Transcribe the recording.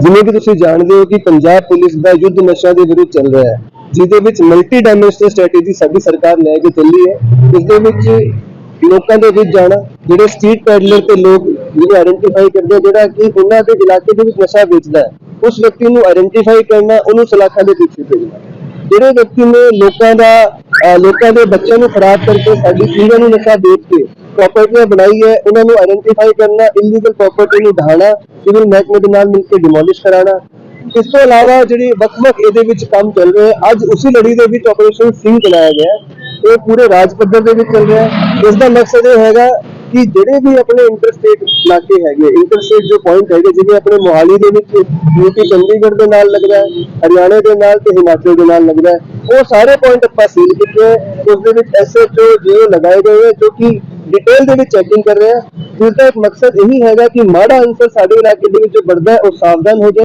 ਜਿਵੇਂ ਕਿ ਤੁਸੀਂ ਜਾਣਦੇ ਹੋ ਕਿ ਪੰਜਾਬ ਪੁਲਿਸ ਦਾ ਯੁੱਧ ਨਸ਼ਾ ਦੇ ਵਿਰੁੱਧ ਚੱਲ ਰਿਹਾ ਹੈ, ਜਿਹਦੇ ਵਿੱਚ ਮਲਟੀ ਡਾਈਮੈਂਸ਼ਨਲ ਸਟ੍ਰੈਟੇਜੀ ਸਾਡੀ ਸਰਕਾਰ ਲੈ ਕੇ ਚੱਲੀ ਹੈ ਇਸ ਦੇ ਵਿੱਚ ਲੋਕਾਂ ਦੇ ਵਿੱਚ ਜਾਣਾ, ਜਿਹੜੇ ਸਟਰੀਟ ਪੈਡਲਰ ਤੇ ਲੋਕ ਜਿਹਨੂੰ ਆਇਡੈਂਟੀਫਾਈ ਕਰਦੇ ਜਿਹੜਾ ਕਿ ਉਹਨਾਂ ਦੇ ਇਲਾਕੇ ਦੇ ਵਿੱਚ ਨਸ਼ਾ ਵੇਚਦਾ ਹੈ, ਉਸ ਵਿਅਕਤੀ ਨੂੰ ਆਇਡੈਂਟੀਫਾਈ ਕਰਨਾ, ਉਹਨੂੰ ਸਲਾਖਾਂ ਦੇ ਪਿੱਛੇ ਭੇਜਣਾ। ਜਿਹੜੇ ਵਿਅਕਤੀ ਨੇ ਲੋਕਾਂ ਦਾ ਲੋਕਾਂ ਦੇ ਬੱਚਿਆਂ ਨੂੰ ਖਰਾਬ ਕਰਕੇ ਸਾਡੀ ਪੀੜ੍ਹੀਆਂ ਨੂੰ ਨਸ਼ਾ ਵੇਚ ਕੇ ਪ੍ਰੋਪਰਟੀਆਂ ਬਣਾਈ ਹੈ, ਉਹਨਾਂ ਨੂੰ ਆਇਡੈਂਟੀਫਾਈ ਕਰਨਾ ਇਲੀਗਲ ਪ੍ਰਾਪਰਟੀ ਨੂੰ ਢਾਣਾ ਸਿਵਲ ਮਹਿਕਮੇ ਦੇ ਨਾਲ ਮਿਲ ਕੇ ਡਿਮੋਲਿਸ਼ ਕਰਾਉਣਾ। ਇਸ ਤੋਂ ਇਲਾਵਾ ਜਿਹੜੀ ਵੱਖ-ਵੱਖ ਇਹਦੇ ਵਿੱਚ ਕੰਮ ਚੱਲ ਰਹੇ ਅੱਜ ਉਸੇ ਲੜੀ ਦੇ ਵਿੱਚ ਆਪਰੇਸ਼ਨ ਸਿੰਘ ਚਲਾਇਆ ਗਿਆ ਇਹ ਪੂਰੇ ਰਾਜ ਪੱਧਰ ਦੇ ਵਿੱਚ ਚੱਲ ਰਿਹਾ ਇਸ ਦਾ ਮਕਸਦ ਇਹ ਹੈਗਾ ਕਿ ਜਿਹੜੇ ਵੀ ਆਪਣੇ ਇੰਟਰਸਟੇਟ ਇਲਾਕੇ ਹੈਗੇ ਇੰਟਰਸਟੇਟ ਜੋ ਪੁਆਇੰਟ ਹੈਗੇ, ਜਿਵੇਂ ਆਪਣੇ ਮੋਹਾਲੀ ਦੇ ਵਿੱਚ ਯੂਪੀ ਚੰਡੀਗੜ੍ਹ ਦੇ ਨਾਲ ਲੱਗਦਾ ਹੈ, ਹਰਿਆਣਾ ਦੇ ਨਾਲ ਤੇ ਹਿਮਾਚਲ ਦੇ ਨਾਲ ਲੱਗਦਾ ਹੈ, ਉਹ ਸਾਰੇ ਪੁਆਇੰਟ ਆਪਾਂ ਸੀਲ ਕੀਤੇ ਹੈ। ਉਸ ਦੇ ਵਿੱਚ ਐਸਐਚਓ ਜੀਓ ਲਗਾਏ ਗਏ ਹੈ, ਜੋ ਕਿ ਡਿਟੇਲ ਦੇ ਵਿੱਚ ਚੈਕਿੰਗ ਕਰ ਰਹੇ। ਹੈ ਜਿਸ ਦਾ ਇੱਕ ਮਕਸਦ ਇਹੀ ਹੈਗਾ ਕਿ ਮਾੜਾ ਅਨਸਰ ਸਾਡੇ ਇਲਾਕੇ ਦੇ ਵਿੱਚ ਜੋ ਵੜਦਾ ਹੈ, ਉਹ ਸਾਵਧਾਨ ਹੋ ਜਾਏ।